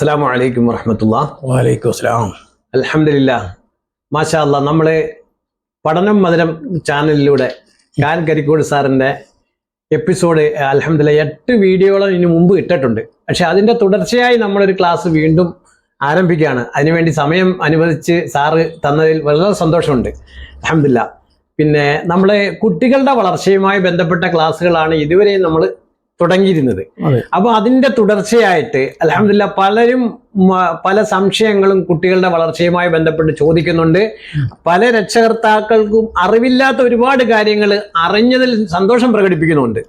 അസ്സാം അലൈക്കും വറഹമത്തുള്ള. വാലൈക്കും അസ്സലാം അലഹമില്ല മാഷാല്ല നമ്മൾ പഠനം മധുരം ചാനലിലൂടെ ഖാൻ കരിക്കോട് സാറിന്റെ എപ്പിസോഡ് അലഹമില്ല എട്ട് വീഡിയോകളും ഇതിനു മുമ്പ് ഇട്ടിട്ടുണ്ട്. പക്ഷെ അതിന്റെ തുടർച്ചയായി നമ്മളൊരു ക്ലാസ് വീണ്ടും ആരംഭിക്കുകയാണ്. അതിനുവേണ്ടി സമയം അനുവദിച്ച് സാറ് തന്നതിൽ വളരെ സന്തോഷമുണ്ട്. അലഹമില്ല പിന്നെ നമ്മളെ കുട്ടികളുടെ വളർച്ചയുമായി ബന്ധപ്പെട്ട ക്ലാസ്സുകളാണ് ഇതുവരെയും നമ്മൾ തുടങ്ങിയിരുന്നത്. അപ്പൊ അതിന്റെ തുടർച്ചയായിട്ട് അലഹമില്ല പലരും പല സംശയങ്ങളും കുട്ടികളുടെ വളർച്ചയുമായി ബന്ധപ്പെട്ട് ചോദിക്കുന്നുണ്ട് പല രക്ഷകർത്താക്കൾക്കും അറിവില്ലാത്ത ഒരുപാട് കാര്യങ്ങൾ അറിഞ്ഞതിൽ സന്തോഷം പ്രകടിപ്പിക്കുന്നുണ്ട്.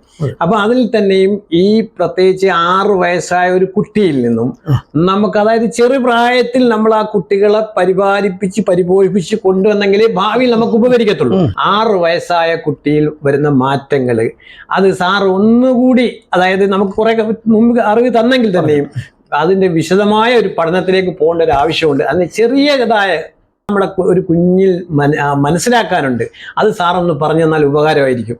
അപ്പൊ അതിൽ തന്നെയും ഈ പ്രത്യേകിച്ച് ആറ് വയസ്സായ ഒരു കുട്ടിയിൽ നിന്നും നമുക്ക് അതായത് ചെറുപ്രായത്തിൽ നമ്മൾ ആ കുട്ടികളെ പരിപാലിപ്പിച്ച് പരിപോഷിപ്പിച്ച് കൊണ്ടുവന്നെങ്കിലേ ഭാവിയിൽ നമുക്ക് ഉപകരിക്കത്തുള്ളൂ. ആറ് വയസ്സായ കുട്ടിയിൽ വരുന്ന മാറ്റങ്ങൾ അത് സാർ ഒന്നുകൂടി അതായത് നമുക്ക് കുറെ മുമ്പ് അറിവ് തന്നെങ്കിൽ തന്നെയും അതിന്റെ വിശദമായ ഒരു പഠനത്തിലേക്ക് പോകേണ്ട ഒരു ആവശ്യമുണ്ട്. അതിന് ചെറിയതായ നമ്മുടെ ഒരു കുഞ്ഞിൽ മനസ്സിലാക്കാനുണ്ട്. അത് സാറൊന്ന് പറഞ്ഞു തന്നാൽ ഉപകാരമായിരിക്കും.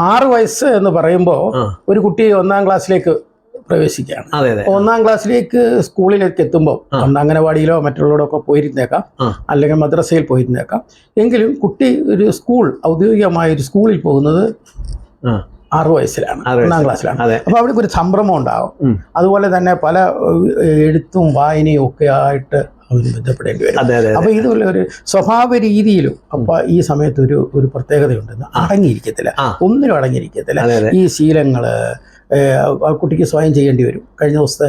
ആറ് വയസ്സ് എന്ന് പറയുമ്പോൾ ഒരു കുട്ടി ഒന്നാം ക്ലാസ്സിലേക്ക് പ്രവേശിക്കുകയാണ്. അതെ അതെ. ഒന്നാം ക്ലാസ്സിലേക്ക് സ്കൂളിലേക്ക് എത്തുമ്പോൾ അംഗനവാടിയിലോ മറ്റുള്ളവരോ ഒക്കെ പോയിരുന്നേക്കാം. അല്ലെങ്കിൽ മദ്രസയിൽ പോയിരുന്നേക്കാം. എങ്കിലും കുട്ടി ഒരു സ്കൂൾ ഔദ്യോഗികമായ ഒരു സ്കൂളിൽ പോകുന്നത്. ആറ് വയസ്സിലാണ് ഒന്നാം. ക്ലാസ്സിലാണ്. അപ്പോൾ അവിടെ ഒരു സംഭ്രമം ഉണ്ടാവും. അതുപോലെ തന്നെ പല എഴുത്തും വായനയും ഒക്കെ ആയിട്ട് അവന് ബന്ധപ്പെടേണ്ടി വരും. അതെ അതെ അപ്പൊ ഇതുപോലെ ഒരു സ്വഭാവ രീതിയിലും അപ്പൊ ഈ സമയത്ത് ഒരു ഒരു പ്രത്യേകതയുണ്ടെന്ന് അടങ്ങിയിരിക്കത്തില്ല. ഒന്നിനും അടങ്ങിയിരിക്കത്തില്ല. ഈ ശീലങ്ങൾ ആ കുട്ടിക്ക് സ്വയം ചെയ്യേണ്ടി വരും. കഴിഞ്ഞ ദിവസത്തെ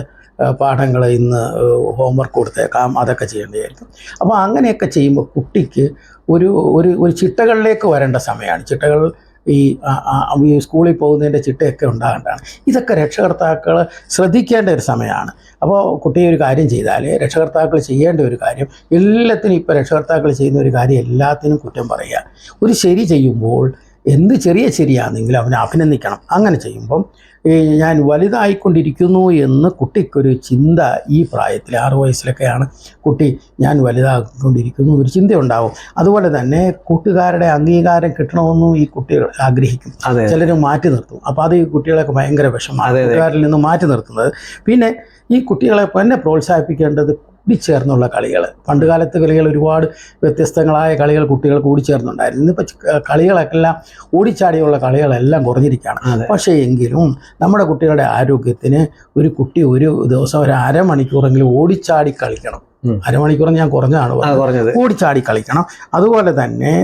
പാഠങ്ങൾ ഇന്ന് ഹോംവർക്ക് കൊടുത്തേക്കാം അതൊക്കെ ചെയ്യേണ്ടിയായിരിക്കും. അപ്പോൾ അങ്ങനെയൊക്കെ ചെയ്യുമ്പോൾ കുട്ടിക്ക് ഒരു ഒരു ഒരു ചിട്ടകളിലേക്ക് വരേണ്ട സമയമാണ് ചിട്ടകൾ ഈ ഈ സ്കൂളിൽ പോകുന്നതിന്റെ ചിട്ടയൊക്കെ ഉണ്ടാകേണ്ടതാണ്. ഇതൊക്കെ രക്ഷകർത്താക്കൾ ശ്രദ്ധിക്കേണ്ട ഒരു സമയമാണ്. അപ്പോൾ കുട്ടി ഒരു കാര്യം ചെയ്താൽ രക്ഷകർത്താക്കൾ ചെയ്യേണ്ട ഒരു കാര്യം എല്ലാത്തിനും ഇപ്പോൾ രക്ഷകർത്താക്കൾ ചെയ്യുന്ന ഒരു കാര്യം എല്ലാത്തിനും കുറ്റം പറയുക. ഒരു ശരി ചെയ്യുമ്പോൾ എന്ത് ചെറിയ ശരിയാണെങ്കിലും അവനെ അഭിനന്ദിക്കണം. അങ്ങനെ ചെയ്യുമ്പം ഞാൻ വലുതായിക്കൊണ്ടിരിക്കുന്നു എന്ന് കുട്ടിക്കൊരു ചിന്ത ഈ പ്രായത്തിൽ ആറു വയസ്സിലൊക്കെയാണ് കുട്ടി ഞാൻ വലുതായിക്കൊണ്ടിരിക്കുന്നു എന്നൊരു ചിന്തയുണ്ടാവും. അതുപോലെ തന്നെ കൂട്ടുകാരുടെ അംഗീകാരം കിട്ടണമെന്നും ഈ കുട്ടികൾ ആഗ്രഹിക്കും. ചിലരും ചിലർ മാറ്റി നിർത്തും. അപ്പോൾ അത് ഈ കുട്ടികളൊക്കെ ഭയങ്കര വിഷമമാണ്. കൂട്ടുകാരിൽ നിന്ന് മാറ്റി നിർത്തുന്നത്. പിന്നെ ഈ കുട്ടികളെ തന്നെ പ്രോത്സാഹിപ്പിക്കേണ്ടത് കൂടിച്ചേർന്നുള്ള കളികൾ. പണ്ട് കാലത്ത് കളികൾ ഒരുപാട് വ്യത്യസ്തങ്ങളായ കളികൾ കുട്ടികൾ കൂടിച്ചേർന്നുണ്ടായിരുന്നു. ഇന്നിപ്പോൾ കളികളെല്ലാം ഓടിച്ചാടിയുള്ള കളികളെല്ലാം കുറഞ്ഞിരിക്കുകയാണ്. പക്ഷേ എങ്കിലും നമ്മുടെ കുട്ടികളുടെ ആരോഗ്യത്തിന് ഒരു കുട്ടി ഒരു ദിവസം ഒരു അരമണിക്കൂറെങ്കിലും ഓടിച്ചാടി കളിക്കണം. അരമണിക്കൂറും അരമണിക്കൂർ ഞാൻ കുറഞ്ഞാണ് ഓടിച്ചാടി കളിക്കണം. അതുപോലെ തന്നെ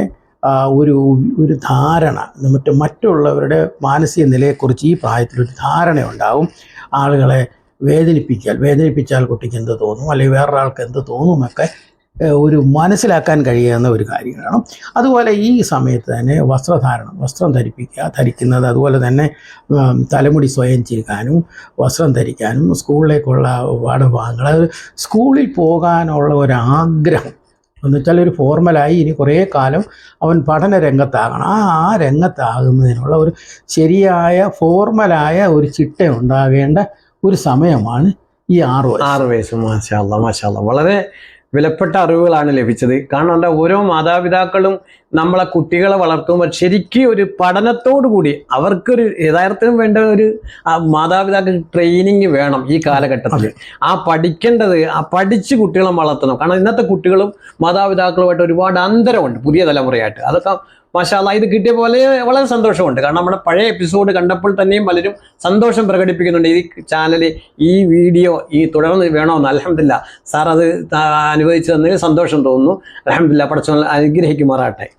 ഒരു ഒരു ധാരണ മറ്റ് മറ്റുള്ളവരുടെ മാനസിക നിലയെക്കുറിച്ച് ഈ പ്രായത്തിൽ ഒരു ധാരണ ഉണ്ടാവും ആളുകളെ വേദനിപ്പിച്ചാൽ വേദനിപ്പിച്ചാൽ കുട്ടിക്ക് എന്ത് തോന്നും? അല്ലെങ്കിൽ വേറൊരാൾക്ക് എന്ത് തോന്നുമൊക്കെ ഒരു മനസ്സിലാക്കാൻ കഴിയുന്ന ഒരു കാര്യമാണ് അതുപോലെ ഈ സമയത്ത് തന്നെ വസ്ത്രധാരണം വസ്ത്രം ധരിപ്പിക്കുക ധരിക്കുന്നത് അതുപോലെ തന്നെ തലമുടി സ്വയം ചെയ്യാനും വസ്ത്രം ധരിക്കാനും സ്കൂളിലേക്കുള്ള പാഠഭാഗങ്ങൾ അത് സ്കൂളിൽ പോകാനുള്ള ഒരാഗ്രഹം. എന്നുവെച്ചാൽ ഒരു ഫോർമലായി ഇനി കുറേ കാലം അവൻ പഠന രംഗത്താകണം. ആ ആ രംഗത്താകുന്നതിനുള്ള ഒരു ശരിയായ ഫോർമലായ ഒരു ചിട്ട ഉണ്ടാകേണ്ട ഒരു സമയമാണ് ഈ ആറ് വയസ്സ്. ആറ് വയസ്സ് മാഷാല്ല മാഷാല്ല വളരെ വിലപ്പെട്ട അറിവുകളാണ് ലഭിച്ചത്. കാരണം എന്താ ഓരോ മാതാപിതാക്കളും നമ്മളെ കുട്ടികളെ വളർത്തുമ്പോൾ ശരിക്കും ഒരു പഠനത്തോടു കൂടി അവർക്കൊരു യഥാർത്ഥം വേണ്ട ഒരു മാതാപിതാക്കൾ ട്രെയിനിങ് വേണം ഈ കാലഘട്ടത്തിൽ. ആ പഠിക്കേണ്ടത് ആ പഠിച്ച് കുട്ടികളെ വളർത്തണം. കാരണം ഇന്നത്തെ കുട്ടികളും മാതാപിതാക്കളുമായിട്ട് ഒരുപാട് അന്തരമുണ്ട് പുതിയ തലമുറയായിട്ട്. അതൊക്കെ മാഷാല്ല ഇത് കിട്ടിയ പോലെ വളരെ സന്തോഷമുണ്ട്. കാരണം നമ്മുടെ പഴയ എപ്പിസോഡ് കണ്ടപ്പോൾ തന്നെയും പലരും സന്തോഷം പ്രകടിപ്പിക്കുന്നുണ്ട്. ഈ ചാനൽ ഈ വീഡിയോ ഈ തുടർന്ന് വേണമെന്ന് അലഹമില്ല സാർ അത് അനുഭവിച്ചു തന്നതിൽ സന്തോഷം തോന്നുന്നു. അലഹമില്ല പഠിച്ചു അനുഗ്രഹിക്കുമാറാട്ടെ